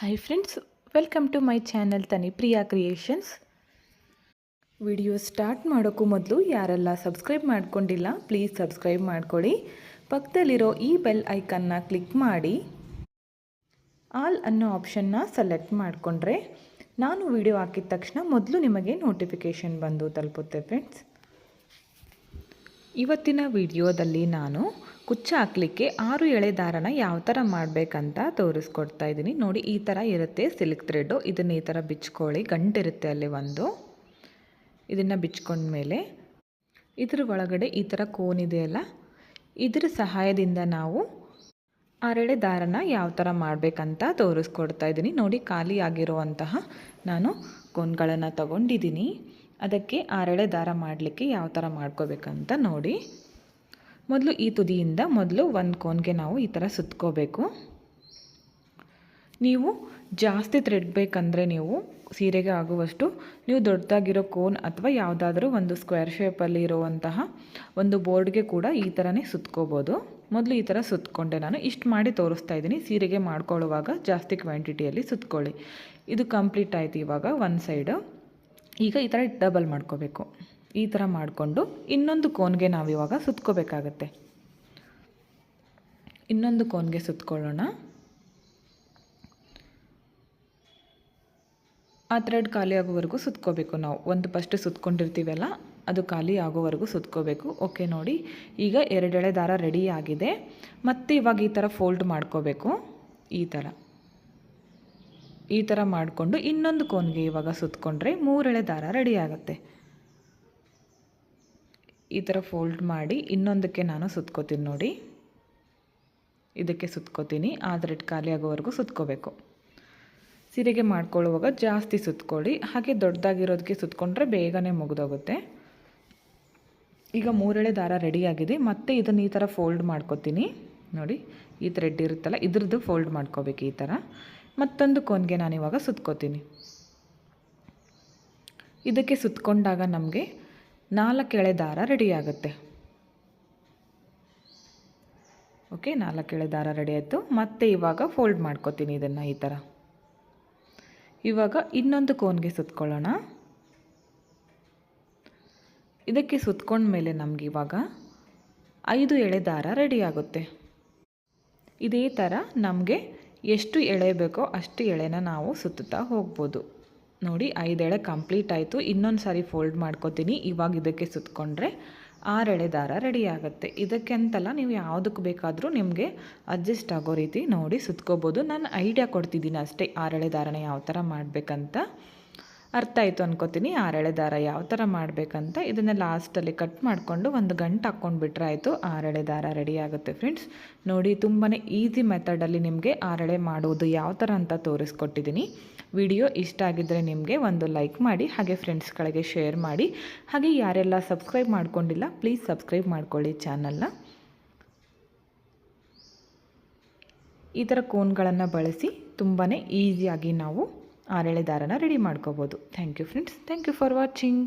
Hi friends welcome to my channel Tanipriya creations video start ಮಾಡೋಕ್ಕೂ ಮೊದಲು ಯಾರೆಲ್ಲ subscribe ಮಾಡ್ಕೊಂಡಿಲ್ಲ ಪ್ಲೀಸ್ ಸಬ್ಸ್ಕ್ರೈಬ್ ಮಾಡ್ಕೊಳ್ಳಿ ಪಕ್ಕದಲ್ಲಿರೋ ಈ ಬೆಲ್ ಐಕನ್ನ ಕ್ಲಿಕ್ ಮಾಡಿ ಆಲ್ ಅನ್ನೋ ಆಪ್ಷನ್ನ ಸೆಲೆಕ್ಟ್ ಮಾಡಿಕೊಂಡ್ರೆ ನಾನು ವಿಡಿಯೋ ಹಾಕಿದ ತಕ್ಷಣ ಮೊದಲು ನಿಮಗೆ ನೋಟಿಫಿಕೇಷನ್ ಬಂದು ತಲುಪುತ್ತೆ ಫ್ರೆಂಡ್ಸ್ ಇವತ್ತಿನ ವಿಡಿಯೋದಲ್ಲಿ ನಾನು ಕುಚ್ಚ ಹಾಕ್ಲಿಕ್ಕೆ ಆರು ಎಳೆ ದಾರನ ಯಾವ ಥರ ಮಾಡಬೇಕಂತ ತೋರಿಸ್ಕೊಡ್ತಾ ಇದ್ದೀನಿ. ನೋಡಿ, ಈ ಥರ ಇರುತ್ತೆ ಸಿಲ್ಕ್ ಥ್ರೆಡ್ಡು ಇದನ್ನು ಈ ಥರ ಬಿಚ್ಕೊಳ್ಳಿ. ಗಂಟಿರುತ್ತೆ ಅಲ್ಲಿ ಒಂದು. ಇದನ್ನು ಬಿಚ್ಕೊಂಡ್ಮೇಲೆ ಇದ್ರ ಒಳಗಡೆ ಈ ಥರ ಕೋನ್ ಇದೆಯಲ್ಲ ಇದರ ಸಹಾಯದಿಂದ ನಾವು ಆರೆಳೆ ದಾರನ ಯಾವ ಥರ ಮಾಡಬೇಕಂತ ತೋರಿಸ್ಕೊಡ್ತಾ ಇದ್ದೀನಿ. ನೋಡಿ, ಖಾಲಿ ಆಗಿರುವಂತಹ ನಾನು ಕೋನ್ಗಳನ್ನು ತಗೊಂಡಿದ್ದೀನಿ. ಅದಕ್ಕೆ ಆರೆಳೆ ದಾರ ಮಾಡಲಿಕ್ಕೆ ಯಾವ ಥರ ಮಾಡ್ಕೋಬೇಕಂತ ನೋಡಿ. ಮೊದಲು ಈ ತುದಿಯಿಂದ ಮೊದಲು ಒಂದು ಕೋನ್ಗೆ ನಾವು ಈ ಥರ ಸುತ್ಕೋಬೇಕು. ನೀವು ಜಾಸ್ತಿ ಥ್ರೆಡ್ ಬೇಕಂದರೆ ನೀವು ಸೀರೆಗೆ ಆಗುವಷ್ಟು ನೀವು ದೊಡ್ಡದಾಗಿರೋ ಕೋನ್ ಅಥವಾ ಯಾವುದಾದ್ರೂ ಒಂದು ಸ್ಕ್ವೇರ್ ಶೇಪಲ್ಲಿ ಇರುವಂತಹ ಒಂದು ಬೋರ್ಡ್ಗೆ ಕೂಡ ಈ ಥರನೇ ಸುತ್ಕೋಬೋದು. ಮೊದಲು ಈ ಥರ ಸುತ್ತಕೊಂಡೆ ನಾನು. ಇಷ್ಟು ಮಾಡಿ ತೋರಿಸ್ತಾ ಇದ್ದೀನಿ. ಸೀರೆಗೆ ಮಾಡ್ಕೊಳ್ಳುವಾಗ ಜಾಸ್ತಿ ಕ್ವಾಂಟಿಟಿಯಲ್ಲಿ ಸುತ್ಕೊಳ್ಳಿ. ಇದು ಕಂಪ್ಲೀಟ್ ಆಯಿತು ಇವಾಗ ಒಂದು ಸೈಡು ಈಗ ಈ ಥರ ಡಬಲ್ ಮಾಡ್ಕೋಬೇಕು. ಈ ಥರ ಮಾಡಿಕೊಂಡು ಇನ್ನೊಂದು ಕೋನ್ಗೆ ನಾವಿವಾಗ ಸುತ್ಕೋಬೇಕಾಗತ್ತೆ. ಇನ್ನೊಂದು ಕೋನ್ಗೆ ಸುತ್ಕೊಳ್ಳೋಣ. ಆ ಥ್ರೆಡ್ ಖಾಲಿ ಆಗೋವರೆಗೂ ಸುತ್ಕೋಬೇಕು ನಾವು. ಒಂದು ಫಸ್ಟ್ ಸುತ್ಕೊಂಡಿರ್ತೀವಲ್ಲ, ಅದು ಖಾಲಿ ಆಗೋವರೆಗೂ ಸುತ್ಕೋಬೇಕು. ಓಕೆ ನೋಡಿ. ಈಗ ಎರಡೆಳೆ ದಾರ ರೆಡಿ ಆಗಿದೆ. ಮತ್ತು ಇವಾಗ ಈ ಥರ ಫೋಲ್ಡ್ ಮಾಡ್ಕೋಬೇಕು. ಈ ಥರ. ಈ ಥರ ಮಾಡಿಕೊಂಡು ಇನ್ನೊಂದು ಕೋನ್ಗೆ ಇವಾಗ ಸುತ್ಕೊಂಡ್ರೆ ಮೂರೆಳೆ ದಾರ ರೆಡಿ ಆಗುತ್ತೆ. ಈ ಥರ ಫೋಲ್ಡ್ ಮಾಡಿ ಇನ್ನೊಂದಕ್ಕೆ ನಾನು ಸುತ್ಕೋತೀನಿ ನೋಡಿ. ಇದಕ್ಕೆ ಸುತ್ಕೋತೀನಿ ಆ ಥ್ರೆಡ್ ಖಾಲಿ ಆಗೋವರೆಗೂ ಸುತ್ಕೋಬೇಕು. ಸೀರೆಗೆ ಮಾಡ್ಕೊಳ್ಳುವಾಗ ಜಾಸ್ತಿ ಸುತ್ಕೊಳ್ಳಿ, ಹಾಗೆ ದೊಡ್ಡದಾಗಿರೋದಕ್ಕೆ ಸುತ್ಕೊಂಡ್ರೆ ಬೇಗನೆ ಮುಗಿದೋಗುತ್ತೆ. ಈಗ ಮೂರೆಳೆ ದಾರ ರೆಡಿಯಾಗಿದೆ ಮತ್ತೆ ಇದನ್ನು ಈ ಥರ ಫೋಲ್ಡ್ ಮಾಡ್ಕೋತೀನಿ. ನೋಡಿ, ಈ ಥ್ರೆಡ್ ಇರುತ್ತಲ್ಲ, ಇದ್ರದ್ದು ಫೋಲ್ಡ್ ಮಾಡ್ಕೋಬೇಕು ಈ ಥರ. ಮತ್ತೊಂದು ಕೋನ್ಗೆ ನಾನಿವಾಗ ಸುತ್ಕೋತೀನಿ. ಇದಕ್ಕೆ ಸುತ್ಕೊಂಡಾಗ ನಮಗೆ ನಾಲ್ಕು ಎಳೆ ದಾರ ರೆಡಿಯಾಗುತ್ತೆ ಓಕೆ ನಾಲ್ಕು ದಾರ ರೆಡಿ ಆಯಿತು. ಮತ್ತೆ ಇವಾಗ ಫೋಲ್ಡ್ ಮಾಡ್ಕೋತೀನಿ ಇದನ್ನು ಈ ಥರ ಇವಾಗ ಇನ್ನೊಂದು ಕೋನ್ಗೆ ಸುತ್ಕೊಳ್ಳೋಣ. ಇದಕ್ಕೆ ಸುತ್ಕೊಂಡ್ಮೇಲೆ ನಮ್ಗೆ ಇವಾಗ ಐದು ಎಳೆ ದಾರ ರೆಡಿ ಆಗುತ್ತೆ. ಇದೇ ಥರ ನಮಗೆ ಎಷ್ಟು ಎಳೆ ಬೇಕೋ ಅಷ್ಟು ಎಳೆನ ನಾವು ಸುತ್ತುತ್ತಾ ಹೋಗ್ಬೋದು. ನೋಡಿ, ಐದೆಳೆ ಕಂಪ್ಲೀಟ್ ಆಯಿತು. ಇನ್ನೊಂದು ಸಾರಿ ಫೋಲ್ಡ್ ಮಾಡ್ಕೋತೀನಿ. ಇವಾಗ ಇದಕ್ಕೆ ಸುತ್ತಕೊಂಡ್ರೆ ಆರೆಳೆ ದಾರ ರೆಡಿ ಆಗುತ್ತೆ. ಇದಕ್ಕೆ ಅಂತಲ್ಲ ನೀವು ಯಾವುದಕ್ಕೆ ಬೇಕಾದರೂ ನಿಮಗೆ ಅಡ್ಜಸ್ಟ್ ಆಗೋ ರೀತಿ ನೋಡಿ ಸುತ್ಕೋಬೋದು. ನಾನು ಐಡಿಯಾ ಕೊಡ್ತಿದ್ದೀನಿ ಅಷ್ಟೇ ಆರೆಳೆ ದಾರನ ಯಾವ ಥರ ಮಾಡಬೇಕಂತ. ಅರ್ಥ ಆಯಿತು ಅನ್ಕೋತೀನಿ. ಆರಳೆ ದಾರ ಯಾವ ಥರ ಮಾಡಬೇಕಂತ ಇದನ್ನು ಲಾಸ್ಟಲ್ಲಿ ಕಟ್ ಮಾಡಿಕೊಂಡು ಒಂದು ಗಂಟೆ ಹಾಕ್ಕೊಂಡ್ಬಿಟ್ರೆ ಆಯಿತು. ಆರಳೆ ದಾರ ರೆಡಿ ಆಗುತ್ತೆ ಫ್ರೆಂಡ್ಸ್ ನೋಡಿ ತುಂಬಾ ಈಸಿ ಮೆಥಡಲ್ಲಿ ನಿಮಗೆ ಆರಳೆ ಮಾಡೋದು ಯಾವ ಥರ ಅಂತ ತೋರಿಸ್ಕೊಟ್ಟಿದ್ದೀನಿ ವಿಡಿಯೋ ಇಷ್ಟ ಆಗಿದ್ದರೆ ನಿಮಗೆ ಒಂದು ಲೈಕ್ ಮಾಡಿ, ಹಾಗೆ ಫ್ರೆಂಡ್ಸ್ಗಳಿಗೆ ಶೇರ್ ಮಾಡಿ. ಹಾಗೆ ಯಾರೆಲ್ಲ ಸಬ್ಸ್ಕ್ರೈಬ್ ಮಾಡ್ಕೊಂಡಿಲ್ಲ ಪ್ಲೀಸ್ ಸಬ್ಸ್ಕ್ರೈಬ್ ಮಾಡ್ಕೊಳ್ಳಿ ಚಾನಲ್ನ ಈ ಥರ ಕೋನ್ಗಳನ್ನು ಬಳಸಿ ತುಂಬಾ ಈಸಿಯಾಗಿ ನಾವು ಆರೆಳೆ ದಾರನ ರೆಡಿ ಮಾಡ್ಕೋಬೋದು. Thank you friends thank you for watching